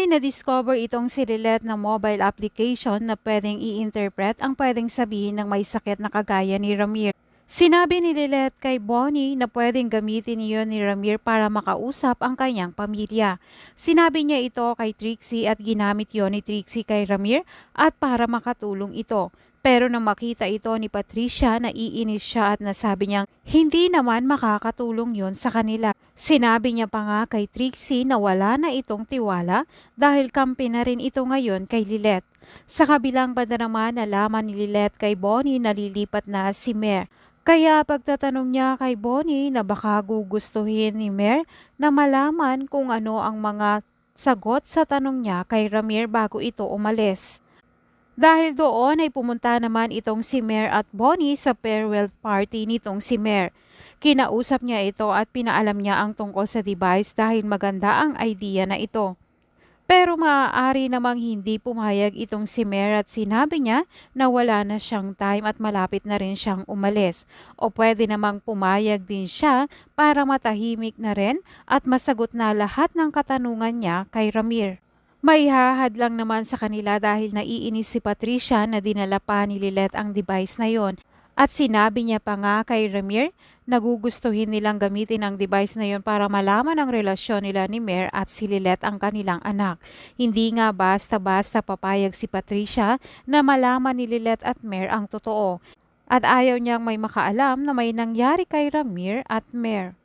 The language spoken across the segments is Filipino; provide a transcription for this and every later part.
May na-discover itong si Lilet na mobile application na pwedeng i-interpret ang pwedeng sabihin ng may sakit na kagaya ni Ramir. Sinabi ni Lilet kay Bonnie na pwedeng gamitin niyon ni Ramir para makausap ang kanyang pamilya. Sinabi niya ito kay Trixie at ginamit yon ni Trixie kay Ramir at para makatulong ito. Pero nang makita ito ni Patricia, naiinis siya at nasabi niyang hindi naman makakatulong yon sa kanila. Sinabi niya pa nga kay Trixie na wala na itong tiwala dahil kampi na rin ito ngayon kay Lilet. Sa kabilang banda naman, nalaman ni Lilet kay Bonnie na lilipat na si Mer. Kaya pagtatanong niya kay Bonnie na baka gugustuhin ni Mer na malaman kung ano ang mga sagot sa tanong niya kay Ramir bago ito umalis. Dahil doon ay pumunta naman itong si Mer at Bonnie sa farewell party nitong si Mer. Kinausap niya ito at pinaalam niya ang tungkol sa device dahil maganda ang idea na ito. Pero maaari namang hindi pumayag itong si Mer at sinabi niya na wala na siyang time at malapit na rin siyang umalis. O pwede namang pumayag din siya para matahimik na rin at masagot na lahat ng katanungan niya kay Ramir. May hahad lang naman sa kanila dahil naiinis si Patricia na dinala pa ni Lilet ang device na yon. At sinabi niya pa nga kay Ramir na gugustuhin nilang gamitin ang device na yon para malaman ang relasyon nila ni Mer at si Lilet ang kanilang anak. Hindi nga basta-basta papayag si Patricia na malaman ni Lilet at Mer ang totoo. At ayaw niyang may makaalam na may nangyari kay Ramir at Mer.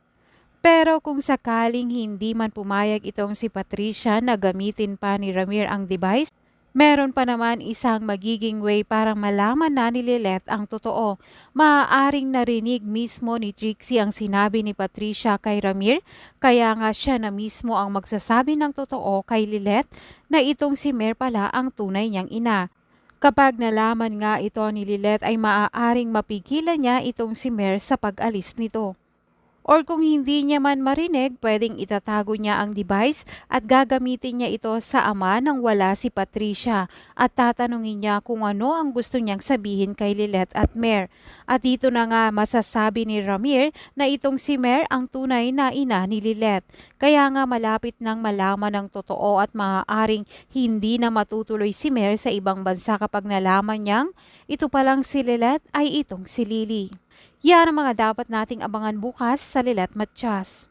Pero kung sakaling hindi man pumayag itong si Patricia na gamitin pa ni Ramir ang device, meron pa naman isang magiging way para malaman na ni Lilet ang totoo. Maaaring narinig mismo ni Trixie ang sinabi ni Patricia kay Ramir, kaya nga siya na mismo ang magsasabi ng totoo kay Lilet na itong si Mer pala ang tunay niyang ina. Kapag nalaman nga ito ni Lilet ay maaaring mapigilan niya itong si Mer sa pag-alis nito. Or kung hindi niya man marinig, pwedeng itatago niya ang device at gagamitin niya ito sa ama nang wala si Patricia at tatanungin niya kung ano ang gusto niyang sabihin kay Lilet at Mer. At dito na nga masasabi ni Ramir na itong si Mer ang tunay na ina ni Lilet. Kaya nga malapit nang malaman ang totoo at maaaring hindi na matutuloy si Mer sa ibang bansa kapag nalaman niyang ito palang si Lilet ay itong si Lily. Yan ang mga dapat nating abangan bukas sa Lilet Matchas.